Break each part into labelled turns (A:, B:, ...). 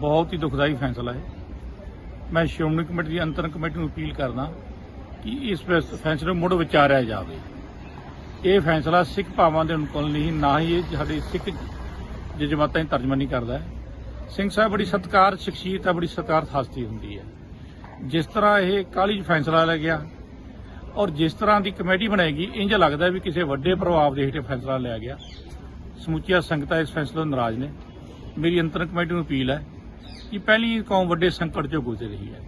A: ਬਹੁਤ ਹੀ ਦੁਖਦਾਈ ਫੈਸਲਾ ਹੈ। ਮੈਂ ਸ਼੍ਰੋਮਣੀ ਕਮੇਟੀ ਦੀ ਅੰਤਰ ਕਮੇਟੀ ਨੂੰ ਅਪੀਲ ਕਰਦਾ ਕਿ ਇਸ ਫੈਸਲੇ ਨੂੰ ਮੁੜ ਵਿਚਾਰਿਆ ਜਾਵੇ। ਇਹ ਫੈਸਲਾ ਸਿੱਖ ਭਾਵਾਂ ਦੇ ਅਨੁਕੂਲ ਨਹੀਂ, ਨਾ ਹੀ ਇਹ ਸਾਡੇ ਸਿੱਖ ਜਜ਼ਬਾਤਾਂ ਦੀ ਤਰਜਮਾਨੀ ਕਰਦਾ ਹੈ। ਸਿੰਘ ਸਾਹਿਬ, ਬੜੀ ਸਤਕਾਰ ਸ਼ਖਸੀਅਤ ਹੈ ਬੜੀ ਸਤਕਾਰ ਹਸਤੀ ਹੁੰਦੀ ਹੈ। ਜਿਸ ਤਰ੍ਹਾਂ ਇਹ ਕਾਲੀ 'ਚ ਫੈਸਲਾ ਲੈ ਗਿਆ ਔਰ ਜਿਸ ਤਰ੍ਹਾਂ ਦੀ ਕਮੇਟੀ ਬਣਾਏਗੀ ਇੰਜ ਲੱਗਦਾ ਵੀ ਕਿਸੇ ਵੱਡੇ ਪ੍ਰਭਾਵ ਦੇ ਹੇਠ ਫੈਸਲਾ ਲਿਆ ਗਿਆ। ਸਮੁੱਚੀਆਂ ਸੰਗਤਾਂ ਇਸ ਫੈਸਲੇ ਨੂੰ ਨਾਰਾਜ਼ ਨੇ। ਮੇਰੀ ਅੰਤਰ ਕਮੇਟੀ ਨੂੰ ਅਪੀਲ ਹੈ ਕਿ ਪਹਿਲੀ ਕੌਮ ਵੱਡੇ ਸੰਕਟ ਚੋਂ ਗੁਜ਼ਰ ਰਹੀ ਹੈ।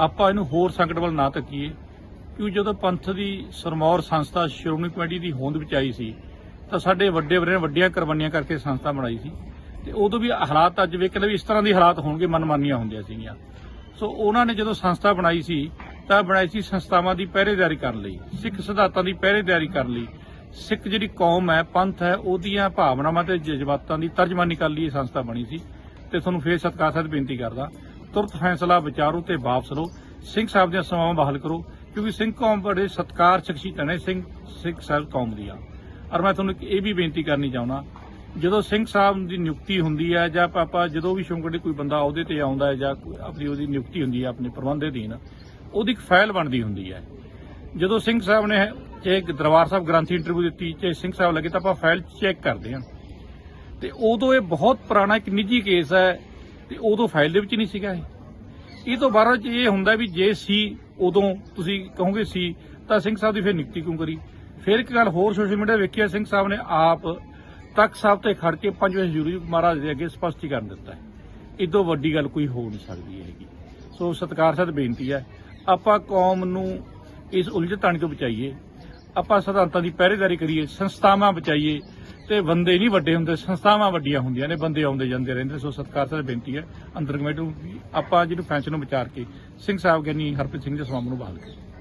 A: ਆਪਾਂ ਇਹਨੂੰ ਹੋਰ ਸੰਕਟ ਵੱਲ ਨਾ ਤੱਕੀਏ ਕਿਉਂ ਜਦੋਂ ਪੰਥ ਦੀ ਸਰਮੌਰ ਸੰਸਥਾ ਸ਼੍ਰੋਮਣੀ ਕਮੇਟੀ ਦੀ ਹੋਂਦ ਵਿੱਚ ਆਈ ਸੀ, ਤਾਂ ਸਾਡੇ ਵੱਡੇ ਵਰੇ ਵੱਡੀਆਂ ਕੁਰਬਾਨੀਆਂ ਕਰਕੇ ਸੰਸਥਾ ਬਣਾਈ ਸੀ। ਤੇ ਉਦੋਂ ਵੀ ਹਾਲਾਤ ਅੱਜ ਵੇਖ ਲੈ ਵੀ ਇਸ ਤਰ੍ਹਾਂ ਦੇ ਹਾਲਾਤ ਹੋਣਗੇ, ਮਨਮਾਨੀਆਂ ਹੁੰਦੀਆਂ ਸੀਗੀਆਂ। ਸੋ ਉਹਨਾਂ ਨੇ ਜਦੋਂ ਸੰਸਥਾ ਬਣਾਈ ਸੀ, ਤਾਂ ਬਣਾਈ ਸੀ ਸੰਸਥਾਵਾਂ ਦੀ ਪਹਿਰੇਦਾਰੀ ਕਰਨ ਲਈ, ਸਿੱਖ ਸਿਧਾਂਤਾਂ ਦੀ ਪਹਿਰੇਦਾਰੀ ਕਰਨ ਲਈ। ਸਿੱਖ ਜਿਹੜੀ ਕੌਮ ਹੈ, ਪੰਥ ਹੈ, ਉਹਦੀਆਂ ਭਾਵਨਾਵਾਂ ਤੇ ਜਜ਼ਬਾਤਾਂ ਦੀ ਤਰਜਮਾਨੀ ਕਰਨ ਲਈ ਇਹ ਸੰਸਥਾ ਬਣੀ ਸੀ। ਤੇ ਤੁਹਾਨੂੰ ਫੇਰ ਸਤਿਕਾਰ ਸਹਿਤ ਬੇਨਤੀ ਕਰਦਾ, ਤੁਰਤ ਫੈਸਲਾ ਵਿਚਾਰੋ ਤੇ ਵਾਪਸ ਲਓ। ਸਿੰਘ ਸਾਹਿਬ ਦੀਆਂ ਸੇਵਾਵਾਂ ਬਹਾਲ ਕਰੋ, ਕਿਉਂਕਿ ਸਿੰਘ ਕੌਮ ਬੜੇ ਸਤਕਾਰ ਸ਼ਖਸੀਅਤਾਂ ਨੇ ਸਿੰਘ ਸਿੱਖ ਸਾਹਿਬ ਕੌਮ ਦੀਆਂ ਔਰ ਮੈਂ ਤੁਹਾਨੂੰ ਇਹ ਵੀ ਬੇਨਤੀ ਕਰਨੀ ਚਾਹੁੰਦਾ, ਜਦੋਂ ਸਿੰਘ ਸਾਹਿਬ ਦੀ ਨਿਯੁਕਤੀ ਹੁੰਦੀ ਹੈ ਜਾਂ ਆਪਾਂ ਜਦੋਂ ਵੀ ਸ਼ੌਂਕੜੇ ਕੋਈ ਬੰਦਾ ਉਹਦੇ ਤੇ ਆਉਂਦਾ ਹੈ, ਜਾਂ ਆਪਣੀ ਉਹਦੀ ਨਿਯੁਕਤੀ ਹੁੰਦੀ ਹੈ ਆਪਣੇ ਪ੍ਰਬੰਧ ਅਧੀਨ, ਉਹਦੀ ਇੱਕ ਫਾਈਲ ਬਣਦੀ ਹੁੰਦੀ ਹੈ। ਜਦੋਂ ਸਿੰਘ ਸਾਹਿਬ ਨੇ ਚਾਹੇ ਦਰਬਾਰ ਸਾਹਿਬ ਗ੍ਰੰਥੀ ਇੰਟਰਵਿਊ ਦਿੱਤੀ, ਚਾਹੇ ਸਿੰਘ ਸਾਹਿਬ ਲੱਗੇ ਤਾਂ ਆਪਾਂ ਫਾਈਲ ਚੈੱਕ ਕਰਦੇ ਹਾਂ। ਤੇ ਉਦੋਂ ਇਹ ਬਹੁਤ ਪੁਰਾਣਾ ਇੱਕ ਨਿੱਜੀ ਕੇਸ ਹੈ ਤੇ ਉਦੋਂ ਫਾਈਲ ਦੇ ਵਿੱਚ ਨਹੀਂ ਸੀਗਾ ਇਹ। ਇਹ ਤੋਂ ਬਾਅਦ ਚ ਇਹ ਹੁੰਦਾ ਵੀ ਜੇ ਸੀ, ਉਦੋਂ ਤੁਸੀਂ ਕਹੋਗੇ ਸੀ, ਤਾਂ ਸਿੰਘ ਸਾਹਿਬ ਦੀ ਫਿਰ ਨਿਯੁਕਤੀ ਕਿਉਂ ਕਰੀ? ਫਿਰ ਇੱਕ ਗੱਲ ਹੋਰ ਸੋਸ਼ਲ ਮੀਡੀਆ ਵੇਖਿਆ, ਸਿੰਘ ਸਾਹਿਬ ਨੇ ਆਪ ਤਖਤ ਸਾਹਿਬ ਤੇ ਖੜ ਕੇ ਪੰਜ ਵਜੇ ਜ਼ਰੂਰੀ ਮਹਾਰਾਜ ਦੇ ਅੱਗੇ ਸਪਸ਼ਟੀਕਰਨ ਦਿੱਤਾ ਹੈ। ਇਦੋਂ ਵੱਡੀ ਗੱਲ ਕੋਈ ਹੋ ਨਹੀਂ ਸਕਦੀ ਹੈਗੀ। ਸੋ ਸਤਿਕਾਰ ਸਹਿਤ ਬੇਨਤੀ ਹੈ, ਆਪਾਂ ਕੌਮ ਨੂੰ ਇਸ ਉਲਝ ਤੋਂ ਬਚਾਈਏ, ਆਪਾਂ ਸਿਧਾਂਤਾਂ ਦੀ ਪਹਿਰੇਦਾਰੀ ਕਰੀਏ, ਸੰਸਥਾਵਾਂ ਬਚਾਈਏ ਤੇ ਬੰਦੇ ਨਹੀਂ ਵੱਡੇ ਹੁੰਦੇ, ਸੰਸਥਾਵਾਂ ਵੱਡੀਆਂ ਹੁੰਦੀਆਂ ਨੇ, ਬੰਦੇ ਆਉਂਦੇ ਜਾਂਦੇ ਰਹਿੰਦੇ, ਸੋ ਸਤਿਕਾਰ ਸਹਿਤ ਬੇਨਤੀ ਹੈ, ਅੰਦਰ ਕਮੇਟੀ ਨੂੰ ਆਪਾਂ ਜਿਹਨੂੰ ਫੈਸਲੇ ਨੂੰ ਵਿਚਾਰ ਕੇ, ਸਿੰਘ ਸਾਹਿਬ ਗਿਆਨੀ ਹਰਪ੍ਰੀਤ ਸਿੰਘ ਦੇ ਸਵਾਮ ਨੂੰ ਬਹਾਲ ਕਰੀਏ।